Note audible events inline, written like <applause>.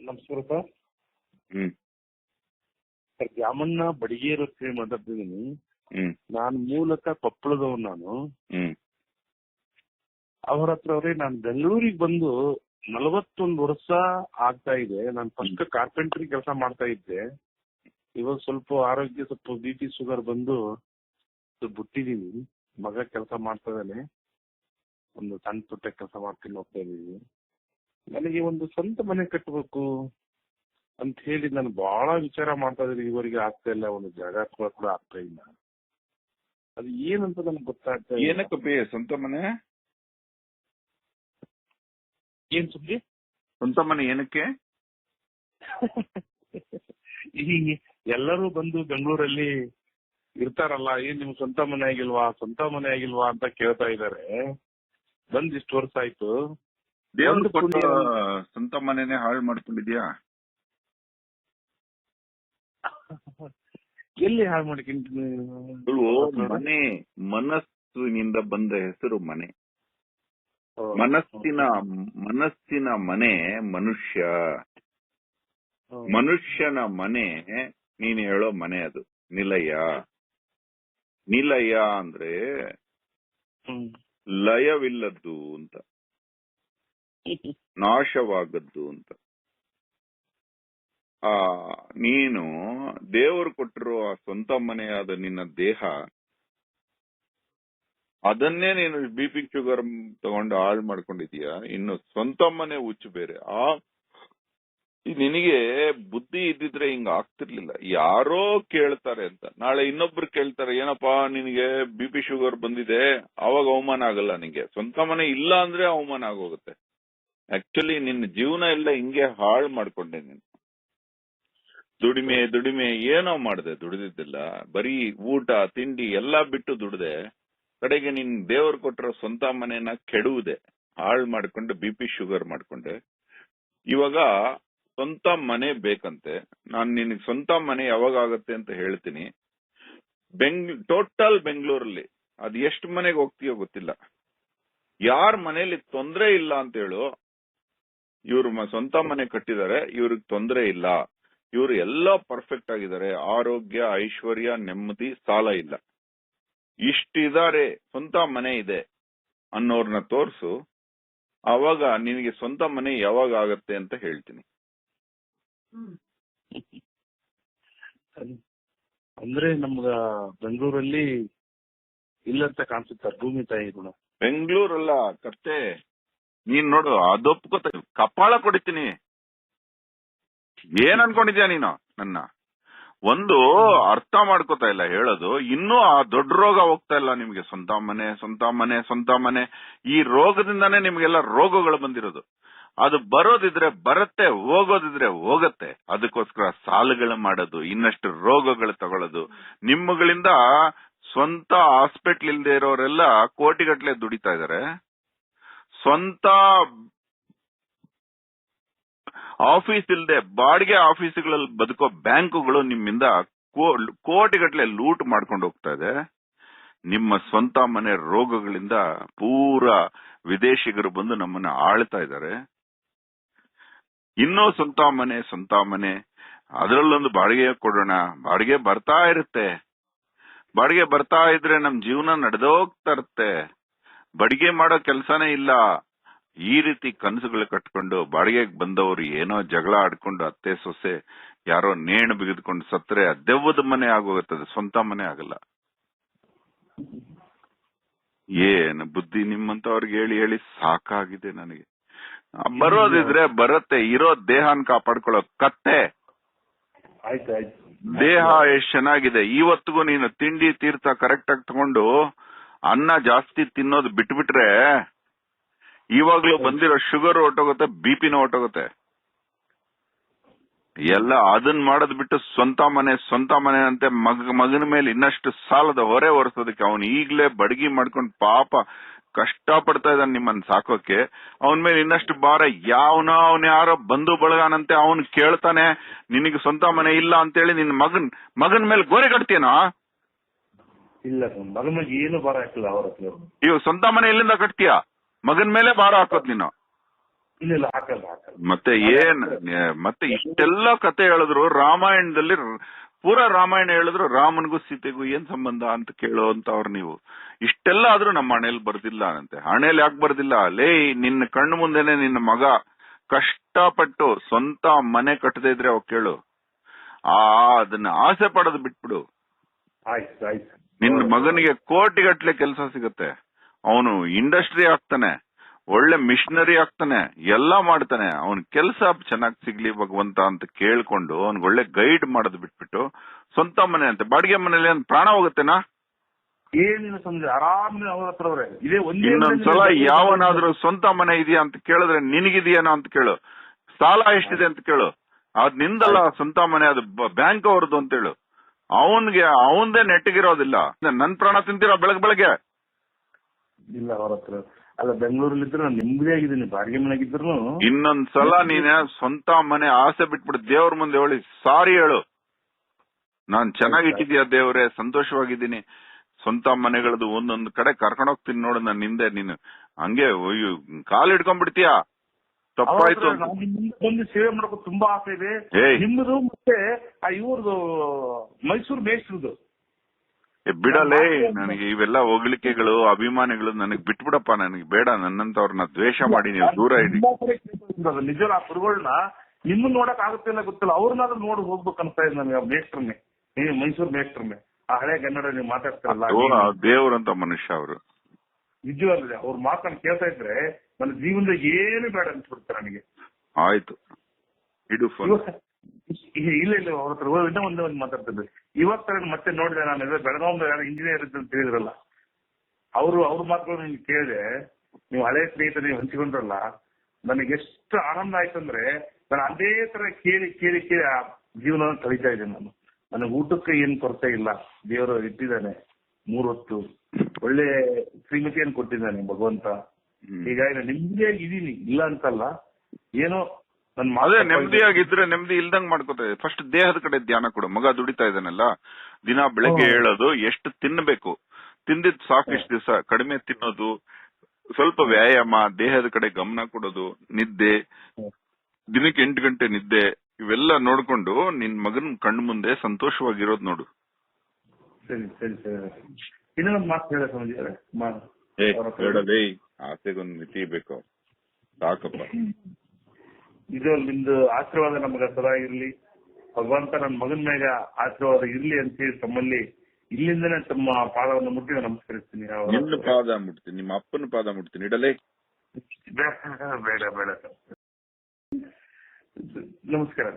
ನಮಸ್ಕಾರ ಸರ್. ಹ್ಮ್. ಸರ್ ಬಡಿಗೇರು ಮಾತಾಡ್ತಿದ್ದೀನಿ. ಹ್ಮ್. ನಾನು ಮೂಲತಃ ಕೊಪ್ಪಳದವ್ ನಾನು. ಹ್ಮ್. ಅವ್ರ ಹತ್ರ ಅವ್ರೆ ನಾನು ಬೆಂಗಳೂರಿಗೆ ಬಂದು ನಲವತ್ತೊಂದು ವರ್ಷ ಆಗ್ತಾ ಇದೆ. ನಾನು ಫಸ್ಟ್ ಕಾರ್ಪೆಂಟ್ರಿ ಕೆಲಸ ಮಾಡ್ತಾ ಇದ್ದೆ. ಇವಾಗ ಸ್ವಲ್ಪ ಆರೋಗ್ಯ ಸ್ವಲ್ಪ ಬಿ ಪಿ ಶುಗರ್ ಬಂದು ಸ್ವಲ್ಪ ಬಿಟ್ಟಿದೀನಿ ಮಗ ಕೆಲಸ ಮಾಡ್ತಾ ಇದ್ದಾನೆ. ಒಂದು ಸಣ್ಣ ಪುಟ್ಟ ಕೆಲಸ ಮಾಡ್ತೀನಿ ಹೋಗ್ತಾ ಇದೀವಿ ನನಗೆ ಒಂದು ಸ್ವಂತ ಮನೆ ಕಟ್ಟಬೇಕು ಅಂತ ಹೇಳಿ ನಾನು ಬಹಳ ವಿಚಾರ ಮಾಡ್ತಾ ಇದ್ರೆ ಇವರಿಗೆ ಆಗ್ತಾ ಇಲ್ಲ ಒಂದು ಜಾಗ ಕೂಡ ಕೂಡ ಆಗ್ತಾ ಇಲ್ಲ. ಅದು ಏನಂತ ನನಗೆ ಗೊತ್ತಾಗ್ತಾ ಇಲ್ಲ. ಏನಕ್ಕೆ ಸ್ವಂತ ಮನೆ? ಏನ್ ಸುದ್ದಿ? ಸ್ವಂತ ಮನೆ ಏನಕ್ಕೆ? <laughs> ಈ ಎಲ್ಲರೂ ಬಂದು ಬೆಂಗಳೂರಲ್ಲಿ ಇರ್ತಾರಲ್ಲ ಏನ್ ನಿಮ್ ಸ್ವಂತ ಮನೆ ಆಗಿಲ್ವಾ ಸ್ವಂತ ಮನೆ ಆಗಿಲ್ವಾ ಅಂತ ಕೇಳ್ತಾ ಇದಾರೆ ಬಂದ್ ಇಷ್ಟು ವರ್ಷ ಆಯ್ತು. ದೇವ್ರು ಕೊಟ್ಟು ಸ್ವಂತ ಮನೆನೆ ಹಾಳು ಮಾಡ್ಕೊಂಡಿದ್ಯಾ? ಎಲ್ಲಿ ಹಾಳು ಮಾಡ್ಕೊಂಡು ಮನೆ ಮನಸ್ಸಿನಿಂದ ಬಂದ ಹೆಸರು ಮನೆ. ಮನಸ್ಸಿನ ಮನಸ್ಸಿನ ಮನೆ ಮನುಷ್ಯ. ಮನುಷ್ಯನ ಮನೆ ನೀನ್ ಹೇಳೋ ಮನೆ ಅದು. ನಿಲಯ. ನಿಲಯ ಅಂದ್ರೆ ಲಯವಿಲ್ಲದ್ದು ಅಂತ. ನಾಶವಾಗದ್ದು ಅಂತ. ಆ, ನೀನು ದೇವರು ಕೊಟ್ಟಿರುವ ಸ್ವಂತ ಮನೆಯಾದ ನಿನ್ನ ದೇಹ, ಅದನ್ನೇ ನೀನು ಬಿ ಪಿ ಶುಗರ್ ತಗೊಂಡು ಹಾಳು ಮಾಡ್ಕೊಂಡಿದೀಯ ಇನ್ನು ಸ್ವಂತ ಮನೆ ಹುಚ್ಚು ಬೇರೆ. ಆ ನಿನಗೆ ಬುದ್ಧಿ ಇದ್ದಿದ್ರೆ ಹಿಂಗ ಆಗ್ತಿರ್ಲಿಲ್ಲ. ಯಾರೋ ಕೇಳ್ತಾರೆ ಅಂತ. ನಾಳೆ ಇನ್ನೊಬ್ರು ಕೇಳ್ತಾರೆ, ಏನಪ್ಪಾ ನಿನಗೆ ಬಿ ಪಿ ಶುಗರ್ ಬಂದಿದೆ? ಅವಾಗ ಅವಮಾನ ಆಗಲ್ಲ ನಿನಗೆ ಸ್ವಂತ ಮನೆ ಇಲ್ಲ ಅಂದ್ರೆ ಅವಮಾನ ಆಗೋಗುತ್ತೆ. ಆಕ್ಚುಲಿ ನಿನ್ನ ಜೀವನ ಎಲ್ಲ ಹಿಂಗೆ ಹಾಳು ಮಾಡ್ಕೊಂಡೆ ನೀನು. ದುಡಿಮೆ ದುಡಿಮೆ, ಏನೋ ಮಾಡ್ದೆ, ದುಡಿದಿದ್ದಿಲ್ಲ. ಬರೀ ಊಟ, ತಿಂಡಿ ಎಲ್ಲಾ ಬಿಟ್ಟು ದುಡ್ದೆ. ಕಡೆಗೆ ನಿನ್ ದೇವ್ರು ಕೊಟ್ಟಿರೋ ಸ್ವಂತ ಮನೆನ ಕೆಡುವುದೆ ಹಾಳು ಮಾಡ್ಕೊಂಡು ಬಿ ಪಿ ಶುಗರ್ ಮಾಡ್ಕೊಂಡೆ. ಇವಾಗ ಸ್ವಂತ ಮನೆ ಬೇಕಂತೆ. ನಾನ್ ನಿನಗೆ ಸ್ವಂತ ಮನೆ ಯಾವಾಗ ಆಗತ್ತೆ ಅಂತ ಹೇಳ್ತೀನಿ. ಬೆಂಗ್, ಟೋಟಲ್ ಬೆಂಗಳೂರಲ್ಲಿ ಅದ್ ಎಷ್ಟು ಮನೆಗೆ ಹೋಗ್ತೀಯೋ ಗೊತ್ತಿಲ್ಲ. ಯಾರ ಮನೇಲಿ ತೊಂದ್ರೆ ಇಲ್ಲ ಅಂತ ಹೇಳು ಇವ್ರು ಮ- ಸ್ವಂತ ಮನೆ ಕಟ್ಟಿದ್ದಾರೆ ಇವ್ರಿಗೆ ತೊಂದರೆ ಇಲ್ಲ. ಇವ್ರು ಎಲ್ಲ ಪರ್ಫೆಕ್ಟ್ ಆಗಿದ್ದಾರೆ. ಆರೋಗ್ಯ ಐಶ್ವರ್ಯ ನೆಮ್ಮದಿ ಸಾಲ ಇಲ್ಲ. ಇಷ್ಟಿದ್ದಾರೆ ಸ್ವಂತ ಮನೆ ಇದೆ ಅನ್ನೋರ್ನ ತೋರ್ಸು ಅವಾಗ ನಿನಗೆ ಸ್ವಂತ ಮನೆ ಯಾವಾಗ ಆಗತ್ತೆ ಅಂತ ಹೇಳ್ತೀನಿ. ಅಂದ್ರೆ ನಮ್ಗ ಬೆಂಗಳೂರಲ್ಲಿ ಇಲ್ಲ ಅಂತ ಕಾಣಿಸುತ್ತಾರೆ ಭೂಮಿ ತಾಯಿ ಗುಣ. ಬೆಂಗಳೂರಲ್ಲ ಕತ್ತೆ. ನೀನ್ ನೋಡು ಅದೊಪ್ಕೋತ ಕಪಾಳ ಕೊಡಿತೀನಿ. ಏನ್ ಅನ್ಕೊಂಡಿದ್ಯಾ ನೀನು, ನನ್ನ? ಒಂದು ಅರ್ಥ ಮಾಡ್ಕೋತಾ ಇಲ್ಲ, ಹೇಳೋದು. ಇನ್ನೂ ಆ ದೊಡ್ಡ ರೋಗ ಹೋಗ್ತಾ ಇಲ್ಲ ನಿಮ್ಗೆ. ಸ್ವಂತ ಮನೆ ಸ್ವಂತ ಮನೆ ಸ್ವಂತ ಮನೆ ಈ ರೋಗದಿಂದಾನೇ ನಿಮ್ಗೆಲ್ಲ ರೋಗಗಳು ಬಂದಿರೋದು. ಅದು ಬರೋದಿದ್ರೆ ಬರುತ್ತೆ, ಹೋಗೋದಿದ್ರೆ ಹೋಗತ್ತೆ. ಅದಕ್ಕೋಸ್ಕರ ಸಾಲುಗಳು ಮಾಡೋದು, ಇನ್ನಷ್ಟು ರೋಗಗಳು ತಗೊಳ್ಳೋದು. ನಿಮ್ಮಗಳಿಂದ ಸ್ವಂತ ಹಾಸ್ಪಿಟ್ಲ್ ಇಲ್ದೇ ಇರೋರೆಲ್ಲ ಕೋಟಿಗಟ್ಲೆ ದುಡಿತಾ ಇದಾರೆ. ಸ್ವಂತ ಆಫೀಸ್ ಇಲ್ಲದೆ ಬಾಡಿಗೆ ಆಫೀಸ್ಗಳಲ್ಲಿ ಬದುಕೋ ಬ್ಯಾಂಕುಗಳು ನಿಮ್ಮಿಂದ ಕೋಟಿಗಟ್ಟಲೆ ಲೂಟ್ ಮಾಡ್ಕೊಂಡು ಹೋಗ್ತಾ ಇದೆ. ನಿಮ್ಮ ಸ್ವಂತ ಮನೆ ರೋಗಗಳಿಂದ ಪೂರ ವಿದೇಶಿಗರು ಬಂದು ನಮ್ಮನ್ನ ಆಳ್ತಾ ಇದ್ದಾರೆ. ಇನ್ನೂ ಸ್ವಂತ ಮನೆ ಸ್ವಂತ ಮನೆ. ಅದರಲ್ಲೊಂದು ಬಾಡಿಗೆ ಕೊಡೋಣ. ಬಾಡಿಗೆ ಬರ್ತಾ ಇರುತ್ತೆ. ಬಾಡಿಗೆ ಬರ್ತಾ ಇದ್ರೆ ನಮ್ ಜೀವನ ನಡೆದೋಗ್ತಾ ಇರುತ್ತೆ. ಬಡಿಗೆ ಮಾಡೋ ಕೆಲಸನೇ ಇಲ್ಲ. ಈ ರೀತಿ ಕನಸುಗಳು ಕಟ್ಕೊಂಡು ಬಾಡಿಗೆಗೆ ಬಂದವರು ಏನೋ ಜಗಳ ಆಡ್ಕೊಂಡು ಅತ್ತೆ ಸೊಸೆ ಯಾರೋ ನೇಣು ಬಿಗಿದ್ಕೊಂಡು ಸತ್ರೆ ದೆವ್ವದ ಮನೆ ಆಗೋಗುತ್ತದೆ ಸ್ವಂತ ಮನೆ ಆಗಲ್ಲ. ಏನ್ ಬುದ್ಧಿ ನಿಮ್ಮಂತವ್ರಿಗೆ ಹೇಳಿ ಹೇಳಿ ಸಾಕಾಗಿದೆ ನನಗೆ. ಬರೋದಿದ್ರೆ ಬರುತ್ತೆ ಇರೋ ದೇಹನ್ ಕಾಪಾಡ್ಕೊಳ್ಳೋ ಕತ್ತೆ. ದೇಹ ಎಷ್ಟ್ ಚೆನ್ನಾಗಿದೆ ಇವತ್ತಿಗೂ ನೀನು ತಿಂಡಿ ತೀರ್ಥ ಕರೆಕ್ಟ್ ಆಗಿ ತಗೊಂಡು ಅನ್ನ ಜಾಸ್ತಿ ತಿನ್ನೋದು ಬಿಟ್ಬಿಟ್ರೆ ಇವಾಗ್ಲೂ ಬಂದಿರೋ ಶುಗರ್ ಹೊಟ್ಟೋಗುತ್ತೆ ಬಿಪಿನೂ ಹೊಟ್ಟೋಗುತ್ತೆ ಎಲ್ಲ ಅದನ್ ಮಾಡೋದ್ ಬಿಟ್ಟು ಸ್ವಂತ ಮನೆ ಸ್ವಂತ ಮನೆ ಅಂತೆ ಮಗ, ಮಗನ ಮೇಲೆ ಇನ್ನಷ್ಟು ಸಾಲದ ಹೊರೆ ಹೊರಿಸೋದಕ್ಕೆ ಅವನು ಈಗ್ಲೇ ಬಡಗಿ ಮಾಡ್ಕೊಂಡು ಪಾಪ ಕಷ್ಟ ಪಡ್ತಾ ಇದ್ದಾನೆ ನಿಮ್ಮನ್ನ ಸಾಕೋಕೆ. ಅವನ ಮೇಲೆ ಇನ್ನಷ್ಟು ಭಾರ ಯಾವನ ಅವನ ಯಾರೋ ಬಂಧು ಬಳಗಾನಂತೆ ಅವನು ಕೇಳ್ತಾನೆ, ನಿನಗೆ ಸ್ವಂತ ಮನೆ ಇಲ್ಲ ಅಂತೇಳಿ ನಿನ್ ಮಗನ್ ಮಗನ್ ಮೇಲೆ ಗೋರೆ ಕಟ್ತೀನೋ ಇಲ್ಲ ಮಗನ ಏನು ಭಾರ ಹಾಕಿಲ್ಲ ಅವ್ರ ಹತ್ರ ಇವಾಗ ಸ್ವಂತ ಮನೆ ಎಲ್ಲಿಂದ ಕಟ್ತೀಯ? ಮಗನ್ ಮೇಲೆ ಭಾರ ಹಾಕೋದ್ ನೀನು? ಇಲ್ಲ ಇಲ್ಲ ಹಾಕಲ್ಲ ಹಾಕಲ್ಲ. ಮತ್ತೆ ಏನ್ ಮತ್ತೆ ಇಷ್ಟೆಲ್ಲ ಕತೆ ಹೇಳಿದ್ರು ರಾಮಾಯಣದಲ್ಲಿ ಪೂರ ಪೂರಾ ರಾಮಾಯಣ ಹೇಳಿದ್ರು ರಾಮನಿಗೂ ಸೀತೆಗೂ ಏನ್ ಸಂಬಂಧ ಅಂತ ಕೇಳೋ ಅಂತವ್ರು ನೀವು. ಇಷ್ಟೆಲ್ಲ ಆದ್ರೂ ನಮ್ಮ ಹಣೆಯಲ್ಲಿ ಬರ್ದಿಲ್ಲ ಅಂತೆ. ಹಣೆಯಲ್ಲಿ ಯಾಕೆ ಬರ್ದಿಲ್ಲ? ಲೇ ನಿನ್ನ ಕಣ್ಣು ಮುಂದೆನೆ ನಿನ್ನ ಮಗ ಕಷ್ಟಪಟ್ಟು ಸ್ವಂತ ಮನೆ ಕಟ್ಟದೇ ಇದ್ರೆ ಅವ್ ಕೇಳು. ಆ ಅದನ್ನ ಆಸೆ ಪಡೋದು ಬಿಟ್ಬಿಡು. ಆಯ್ತು ಆಯ್ತು. ನಿನ್ನ ಮಗನಿಗೆ ಕೋಟಿಗಟ್ಲೆ ಕೆಲಸ ಸಿಗುತ್ತೆ. ಅವನು ಇಂಡಸ್ಟ್ರಿ ಆಗ್ತಾನೆ ಒಳ್ಳೆ ಮಿಷನರಿ ಆಗ್ತಾನೆ ಎಲ್ಲಾ ಮಾಡ್ತಾನೆ. ಅವನ್ ಕೆಲಸ ಚೆನ್ನಾಗಿ ಸಿಗ್ಲಿ ಭಗವಂತ ಅಂತ ಕೇಳ್ಕೊಂಡು ಅವ್ನಿಗೆ ಒಳ್ಳೆ ಗೈಡ್ ಮಾಡೋದು ಬಿಟ್ಬಿಟ್ಟು ಸ್ವಂತ ಮನೆ ಅಂತ. ಬಾಡಿಗೆ ಮನೇಲಿ ಅಂತ ಪ್ರಾಣ ಹೋಗುತ್ತೇನಾ? ಏನಿಲ್ಲ ಸಂಜೆ ಆರಾಮ್ ಅವ್ರ ಹತ್ರ ಅವ್ರೆ ಇದೇ ಒಂದೇ ಇನ್ನೊಂದ್ಸಲ ಯಾವನಾದ್ರೂ ಸ್ವಂತ ಮನೆ ಇದೆಯಾ ಅಂತ ಕೇಳಿದ್ರೆ ನಿನಗಿದೆಯೇನೋ ಅಂತ ಕೇಳು. ಸಾಲ ಎಷ್ಟಿದೆ ಅಂತ ಕೇಳು. ಅದ್ ನಿಂದಲ್ಲ ಸ್ವಂತ ಮನೆ ಅದು ಬ್ಯಾಂಕ್ ಅವ್ರದ್ದು ಅಂತ ಹೇಳು. ಅವನ್ಗೆ ಅವನ್ದೇ ನೆಟ್ಟಿಗಿರೋದಿಲ್ಲ. ನನ್ ಪ್ರಾಣ ತಿಂತೀರಾ ಬೆಳಗ್ ಬೆಳಗ್ಗೆ? ಇಲ್ಲ ಅವರತ್ರ ಹತ್ರ ಅಲ್ಲ ಬೆಂಗಳೂರಲ್ಲಿ ಇದ್ರೆ ನಾನು ನೆಮ್ಮದಿಯಾಗಿದ್ದೀನಿ ಬಾಡಿಗೆ ಮನೆಗಿದ್ರು ಇನ್ನೊಂದ್ಸಲ ನೀನ್ ಸ್ವಂತ ಮನೆ ಆಸೆ ಬಿಟ್ಬಿಟ್ಟು ದೇವ್ರ ಮುಂದೆ ಹೇಳಿ ಸಾರಿ ಹೇಳು. ನಾನ್ ಚೆನ್ನಾಗಿಟ್ಟಿದ್ಯಾ ದೇವ್ರೆ? ಸಂತೋಷವಾಗಿದ್ದೀನಿ. ಸ್ವಂತ ಮನೆಗಳದು ಒಂದೊಂದ್ ಕಡೆ ಕರ್ಕೊಂಡೋಗ್ತೀನಿ ನೋಡು ನಾನು ಹಿಂದೆ ನೀನು. ಹಂಗೆ ಕಾಲ್ ಹಿಡ್ಕೊಂಡ್ಬಿಡ್ತೀಯಾ? ತಪ್ಪಾಯ್ತು. ಬಂದು ಸೇವೆ ಮಾಡೋಕೆ ತುಂಬಾ ಆಸೆ ಇದೆ. ನಿಮ್ಮದು ಮತ್ತೆ ಆ ಇವ್ರದ್ದು ಮೈಸೂರು ಮೇಸ್ಟ್ರದ್ದು ಬಿಡಲೇ ನನಗೆ ಇವೆಲ್ಲ ಹೊಗಳಿಕೆಗಳು ಅಭಿಮಾನಿಗಳು ನನಗೆ ಬಿಟ್ಬಿಡಪ್ಪ ನನಗೆ ಬೇಡ ನನ್ನಂತವ್ರನ್ನ ದ್ವೇಷ ಮಾಡಿ ನೀವು ದೂರ ಇಡಿ ನಿಜ ಆ ಗುರುಗಳನ್ನ ನಿಮ್ಮನ್ನ ನೋಡಕ್ ಆಗುತ್ತೆ ಇಲ್ಲ ಗೊತ್ತಿಲ್ಲ. ಅವ್ರನ್ನಾದ್ರೂ ನೋಡಿ ಹೋಗ್ಬೇಕು ಅನ್ಸ್ತಾ ಇದೆ ನನಗೆ ಮೇಸ್ಟ್ರನ್ನೇ. ಈ ಮೈಸೂರು ಮೇಸ್ಟ್ರನ್ನೇ. ಆ ಹಳೆ ಕನ್ನಡ ನೀವು ಮಾತಾಡ್ತಾರಲ್ಲ ದೇವ್ರಂತ ಮನುಷ್ಯ ಅವರು. ನಿಜವಲ್ಲ ಅವ್ರ ಮಾತನ್ನ ಕೇಳ್ತಾ ಇದ್ರೆ ನನ್ನ ಜೀವನದ ಏನು ಬೇಡ ಅನ್ಸ್ಬಿಡ್ತಾರೆ ನನಗೆ. ಆಯ್ತು. ಇಡು ಇಲ್ಲ ಇಲ್ಲ ಅವ್ರ ಹತ್ರ ಇನ್ನೂ ಒಂದೇ ಒಂದು ಮಾತಾಡ್ತಿದ್ದೆ. ಇವಾಗ ತರ ಮತ್ತೆ ನೋಡಿದೆ ನಾನು ಬೆಳಗಾವ್ ಯಾರು ಇಂಜಿನಿಯರ್ ಅಂತ ಹೇಳಿದ್ರಲ್ಲ. ಅವರು ಅವ್ರ ಮಾತುಗಳು ನಿಮ್ಗೆ ಕೇಳಿದೆ. ನೀವು ಹಳೆ ಸ್ನೇಹಿತರು ನೀವು ಹಂಚಿಕೊಂಡ್ರಲ್ಲ. ನನಗೆ ಎಷ್ಟು ಆನಂದ ಆಯ್ತು ಅಂದ್ರೆ ನಾನು ಅದೇ ತರ ಕೇಳಿ ಕೇಳಿ ಕೇಳಿ ಆ ಜೀವನವನ್ನು ಕಳೀತಾ ಇದ್ದೇನೆ ನಾನು. ನನಗೆ ಊಟಕ್ಕೆ ಏನ್ ಕೊರತೆ ಇಲ್ಲ. ದೇವರು ಇಟ್ಟಿದ್ದಾನೆ ಮೂರೊತ್ತು. ಒಳ್ಳೆ ಶ್ರೀಮತಿಯನ್ನು ಕೊಟ್ಟಿದ್ದಾನೆ ಭಗವಂತ. ಹೀಗಾಗಿ ನಾನು ನೆಮ್ಮದಿಯಾಗಿ ಇದೀನಿ ಇಲ್ಲ ಅಂತಲ್ಲ ಏನೋ ನನ್ನ ಅದೇ ಮಾತು ನೆಮ್ಮದಿಯಾಗಿದ್ರೆ ನೆಮ್ಮದಿ ಇಲ್ದಂಗ್ ಮಾಡ್ಕೋತಾರೆ ಫಸ್ಟ್ ದೇಹದ ಕಡೆ ಧ್ಯಾನ ಕೊಡು. ಮಗ ದುಡಿತಾ ಇದ್ದಾನಲ್ಲ ದಿನ ಬೆಳಗ್ಗೆ. ಹೇಳೋದು ಎಷ್ಟು ತಿನ್ಬೇಕು? ತಿಂದಿದ್ ಸಾಕಿಷ್ಟು ದಿವಸ ಕಡಿಮೆ ತಿನ್ನೋದು ಸ್ವಲ್ಪ ವ್ಯಾಯಾಮ ದೇಹದ ಕಡೆ ಗಮನ ಕೊಡೋದು ನಿದ್ದೆ ದಿನಕ್ಕೆ ಎಂಟು ಗಂಟೆ ನಿದ್ದೆ ಇವೆಲ್ಲ ನೋಡ್ಕೊಂಡು ನಿನ್ ಮಗನ್ ಕಣ್ಣು ಮುಂದೆ ಸಂತೋಷವಾಗಿರೋದ್ ನೋಡು. ಸರಿ ಸರಿ ಸರಿ. ಇನ್ನೊಂದು ಮಾತು ಹೇಳ ಆಸೆಗೊಂದು ಮಿತಿ ಬೇಕು ಸಾಕಪ್ಪ. ಇದು ನಿಮ್ದು ಆಶೀರ್ವಾದ ನಮಗೆ ಸದಾ ಇರ್ಲಿ. ಭಗವಂತ ನನ್ನ ಮಗನ ಮ್ಯಾಗ ಆಶೀರ್ವಾದ ಇರ್ಲಿ ಅಂತ ಹೇಳಿ ತಮ್ಮಲ್ಲಿ ಇಲ್ಲಿಂದನೇ ತಮ್ಮ ಪಾದವನ್ನು ಮುಟ್ಟಿ ನಮಸ್ಕರಿಸ್ತೀನಿ. ನಿಮ್ಮ ನಿನ್ನ. ಪಾದ ಮುಟ್ತೀನಿ ನಿಮ್ಮ ಅಪ್ಪನ ಪಾದ ಮುಟ್ತೀನಿ ಇಡಲೇ ಬೇಡ ಬೇಡ. ನಮಸ್ಕಾರ.